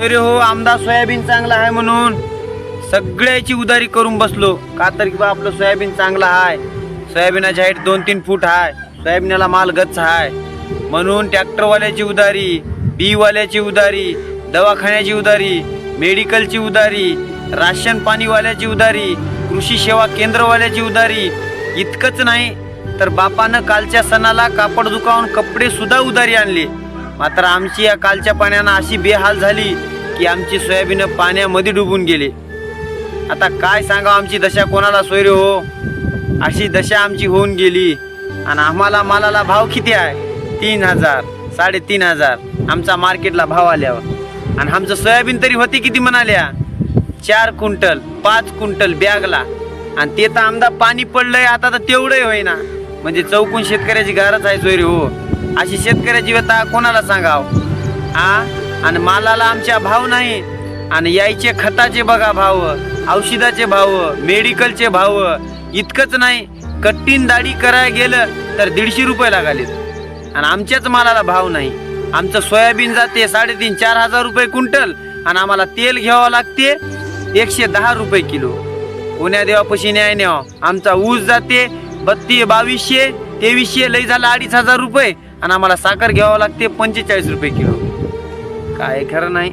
अरे हो आमदा सोयाबीन चांगला आहे म्हणून. सगळ्याची उदारी करून बसलो. का तर किंवा आपलं सोयाबीन चांगलं आहे. सोयाबीनाची हाईट दोन तीन फूट आहे. सोयाबीनाला माल गच्च आहे. म्हणून ट्रॅक्टरवाल्याची उदारी बीवाल्याची उदारी दवाखान्याची उदारी मेडिकलची उदारी राशन पाणीवाल्याची उदारी कृषी सेवा केंद्रवाल्याची उदारी इतकंच नाही तर बापानं कालच्या सणाला कापड दुकावून कपडे सुद्धा उदारी आणले. मात्र आमची या कालच्या पाण्यानं अशी बेहाल झाली की आमची सोयाबीन पाण्यामध्ये डुबून गेले. आता काय सांगा आमची दशा कोणाला सोयरे हो? अशी दशा आमची होऊन गेली. आणि आम्हाला मालाला भाव किती आहे? तीन हजार साडेतीन हजार. आमचा मार्केटला भाव आल्यावर. आणि आमचं सोयाबीन तरी होती किती म्हणाल्या? चार क्विंटल पाच क्विंटल बॅगला. आणि ते तर आमदा पाणी पडलंय आता तर तेवढंही होईना. म्हणजे चौकून शेतकऱ्याची गरज आहे सोयरी हो. अशी शेतकऱ्याची व्यथा कोणाला सांगाव? आ? आणि मालाला आमच्या भाव नाही. आणि यायचे खताचे बघा भाव औषधाचे भाव मेडिकलचे भाव इतकंच नाही. कट्टीन दाढी करायला गेलं तर दीडशे रुपये लागालेत. आणि आमच्याच मालाला भाव नाही. आमचं सोयाबीन जाते साडेतीन चार हजार रुपये क्विंटल. आणि आम्हाला तेल घ्यावं लागते एकशे दहा रुपये किलो. कोण्या देवापशी न्याय न्याव. आमचा ऊस जाते बत्ती बावीसशे तेवीसशे लई झाला अडीच हजार रुपये. आणि आम्हाला साखर घ्यावं लागते पंचेचाळीस रुपये किलो. काय खरं नाही.